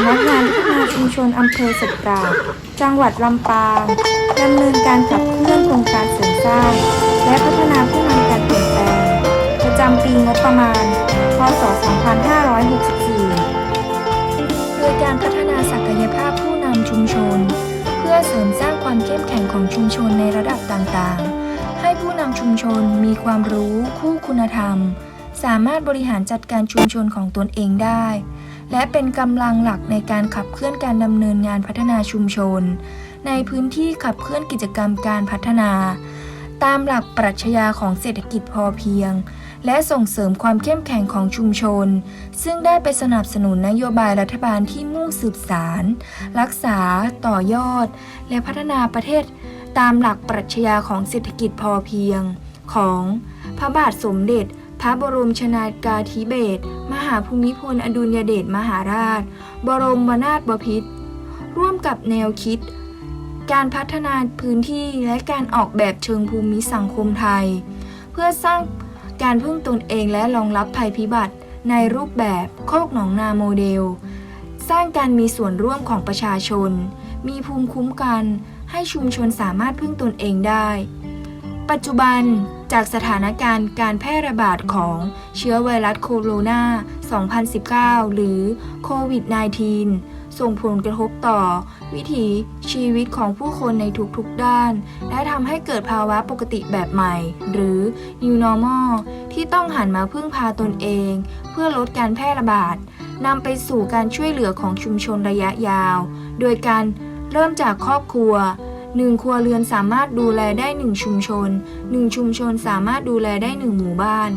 ำนักงานพัฒนาชุมชนอำเภอสตราดจังหวัดลำปางดำเนินการขับเคลื่อนโครงการเสริมสร้าง และพัฒนาผู้นำการเปลี่ยนแปลง ประจำปีงบประมาณ พศ 2564 โดยการพัฒนาศักยภาพผู้นำชุมชน เพื่อเสริมสร้างความเข้มแข็งของชุมชนในระดับต่างๆ ให้ผู้นำชุมชนมีความรู้คู่คุณธรรม สามารถบริหารจัดการชุมชนของตนเองได้ และเป็นกำลังหลักในการขับเคลื่อนการดำเนินงานพัฒนาชุมชน ในพื้นที่ขับเคลื่อนกิจกรรมการพัฒนา ตามหลักปรัชญาของเศรษฐกิจพอเพียง และส่งเสริมความเข้มแข็งของชุมชน ซึ่งได้ไปสนับสนุนนโยบายรัฐบาลที่มุ่งสืบสาร รักษา ต่อยอด และพัฒนาประเทศ ตามหลักปรัชญาของเศรษฐกิจพอเพียง ของพระบาทสมเด็จ พระบรมชนากาธิเบศร หาภูมิพลอดุลยเดชมหาราช บรมนาถบพิตรร่วมกับแนวคิด การพัฒนาพื้นที่และการออกแบบเชิงภูมิสังคมไทย เพื่อสร้างการพึ่งตนเองและรองรับภัยพิบัติ ในรูปแบบโคกหนองนาโมเดล สร้างการมีส่วนร่วมของประชาชน มีภูมิคุ้มกัน ให้ชุมชนสามารถพึ่งตนเองได้ ปัจจุบันจากสถานการณ์การแพร่ระบาดของเชื้อไวรัสโคโรนา 2019 หรือโควิด -19 ส่งผลกระทบต่อ วิถีชีวิตของผู้คนในทุกๆด้าน และทำให้เกิดภาวะปกติแบบใหม่ หรือ New Normal ที่ต้องหันมาพึ่งพาตนเอง เพื่อลดการแพร่ระบาดนำไปสู่การช่วยเหลือของชุมชนระยะยาว โดยการเริ่มจากครอบครัว หนึ่งครัวเรือนสามารถดูแลได้หนึ่งชุมชนหนึ่งชุมชนสามารถดูแลได้หนึ่งหมู่บ้าน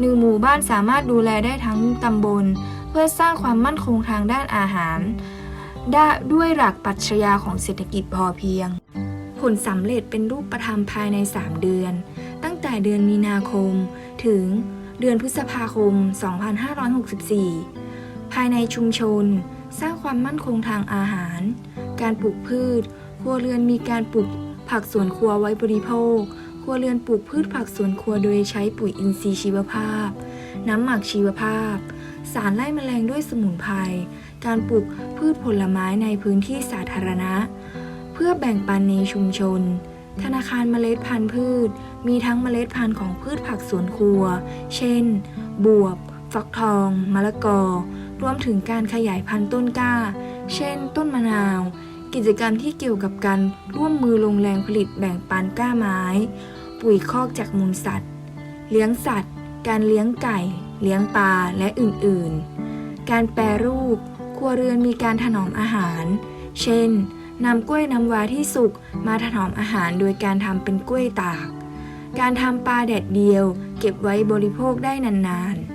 หนึ่งหมู่บ้านสามารถดูแลได้ทั้งตำบล เพื่อสร้างความมั่นคงทางด้านอาหาร ได้ด้วยหลักปรัชญาของเศรษฐกิจพอเพียง ผลสำเร็จเป็นรูปธรรมภายใน 3 เดือน ตั้งแต่เดือนมีนาคม ถึงเดือนพฤษภาคม 2564 ภายในชุมชน สร้างความมั่นคงทางอาหาร การปลูกพืช ครัวเรือนมีการปลูกผักสวนครัวไว้บริโภค ครัวเรือนปลูกพืชผักสวนครัวโดยใช้ปุ๋ยอินทรีย์ชีวภาพ น้ำหมักชีวภาพ สารไล่แมลงด้วยสมุนไพร การปลูกพืชผลไม้ในพื้นที่สาธารณะ เพื่อแบ่งปันในชุมชน ธนาคารเมล็ดพันธุ์พืช มีทั้งเมล็ดพันธุ์ของพืชผักสวนครัว เช่น บวบ ฟักทอง มะละกอ รวมถึงการขยายพันธุ์ต้นกล้า เช่น ต้นมะนาว กิจกรรมที่เกี่ยวกับการร่วมมือลงแรงผลิตแบ่งปันก้าไม้ ปุ๋ยคอกจากมูลสัตว์ เลี้ยงสัตว์ การเลี้ยงไก่ เลี้ยงปลาและอื่นๆ การแปรรูป ครัวเรือนมีการถนอมอาหาร เช่นนำกล้วยน้ำว้าที่สุกมาถนอมอาหารโดยการทำเป็นกล้วยตาก การทำปลาแดดเดียว เก็บไว้บริโภคได้นานๆ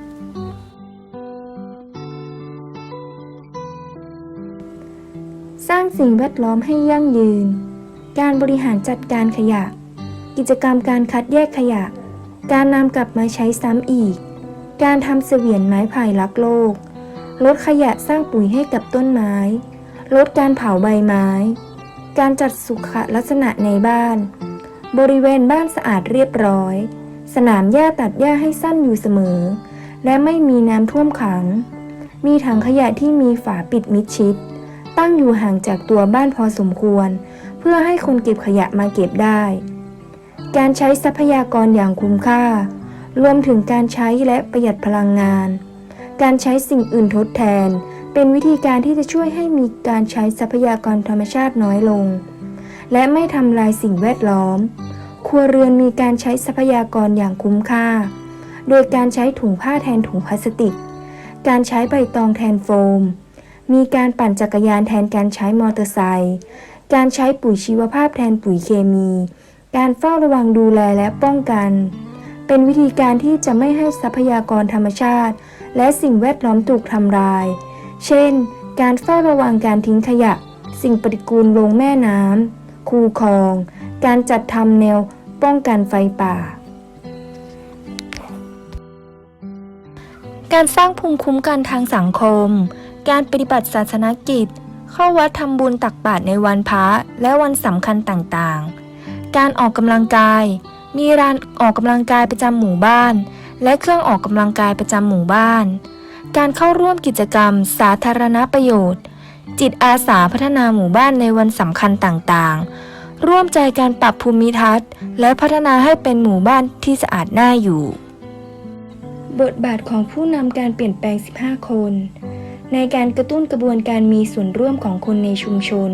สร้างสิ่งแวดล้อมให้ยั่งยืน การบริหารจัดการขยะ กิจกรรมการคัดแยกขยะ การนำกลับมาใช้ซ้ำอีก การทำเสวียนไม้ไผ่รักโลก ลดขยะสร้างปุ๋ยให้กับต้นไม้ ลดการเผาใบไม้ การจัดสุขลักษณะในบ้าน บริเวณบ้านสะอาดเรียบร้อย สนามหญ้าตัดหญ้าให้สั้นอยู่เสมอ และไม่มีน้ำท่วมขัง มีถังขยะที่มีฝาปิดมิดชิด ตั้งอยู่ห่างจากตัวบ้านพอสมควร เพื่อให้คนเก็บขยะมาเก็บได้ การใช้ทรัพยากรอย่างคุ้มค่า รวมถึงการใช้และประหยัดพลังงาน การใช้สิ่งอื่นทดแทน เป็นวิธีการที่จะช่วยให้มีการใช้ทรัพยากรธรรมชาติน้อยลง และไม่ทำลายสิ่งแวดล้อม ครัวเรือนมีการใช้ทรัพยากรอย่างคุ้มค่า โดยการใช้ถุงผ้าแทนถุงพลาสติก การใช้ใบตองแทนโฟม มีการปั่นจักรยานแทนการใช้มอเตอร์ไซค์ การใช้ปุ๋ยชีวภาพแทนปุ๋ยเคมี การเฝ้าระวังดูแลและป้องกัน เป็นวิธีการที่จะไม่ให้ทรัพยากรธรรมชาติ และสิ่งแวดล้อมถูกทำลาย เช่น การเฝ้าระวังการทิ้งขยะ สิ่งปฏิกูลลงแม่น้ำ คูคลอง การจัดทำแนวป้องกันไฟป่าการสร้างภูมิคุ้มกันทางสังคม การปฏิบัติศาสนกิจ เข้าวัดทำบุญตักบาตรในวันพระและวันสำคัญต่างๆ การออกกำลังกาย มีร้านออกกำลังกายประจำหมู่บ้าน และเครื่องออกกำลังกายประจำหมู่บ้าน การเข้าร่วมกิจกรรม สาธารณประโยชน์ จิตอาสาพัฒนาหมู่บ้านในวันสำคัญต่างๆ ร่วมใจการปรับภูมิทัศน์ และพัฒนาให้เป็นหมู่บ้านที่สะอาดน่าอยู่ บทบาทของผู้นำการเปลี่ยนแปลง 15 คน ในการกระตุ้นกระบวนการมีส่วนร่วมของคนในชุมชน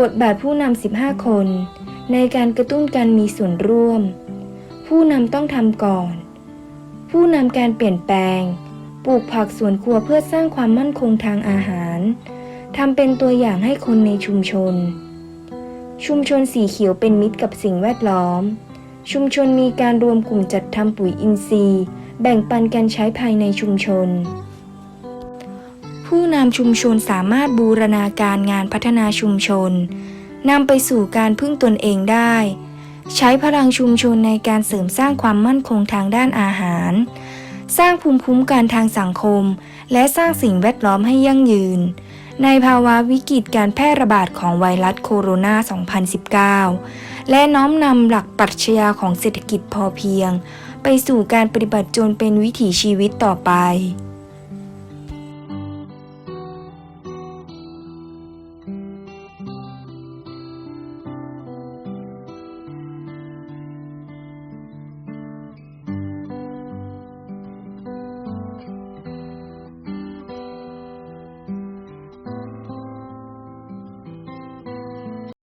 บทบาทผู้นำ 15 คน ในการกระตุ้นการมีส่วนร่วม ผู้นำต้องทำก่อน ผู้นำการเปลี่ยนแปลง ปลูกผักสวนครัวเพื่อสร้างความมั่นคงทางอาหารทำเป็นตัวอย่างให้คนในชุมชน ชุมชนสีเขียวเป็นมิตรกับสิ่งแวดล้อม ชุมชนมีการรวมกลุ่มจัดทำปุ๋ยอินทรีย์ แบ่งปันกันใช้ภายในชุมชน ผู้นำชุมชนสามารถบูรณาการงานพัฒนาชุมชนนำไปสู่การพึ่งตนเองได้ ใช้พลังชุมชนในการเสริมสร้างความมั่นคงทางด้านอาหาร สร้างภูมิคุ้มกันทางสังคม และสร้างสิ่งแวดล้อมให้ยั่งยืน ในภาวะวิกฤตการแพร่ระบาดของไวรัสโคโรนา 2019 และน้อมนำหลักปรัชญาของเศรษฐกิจพอเพียง ไปสู่การปฏิบัติจนเป็นวิถีชีวิตต่อไป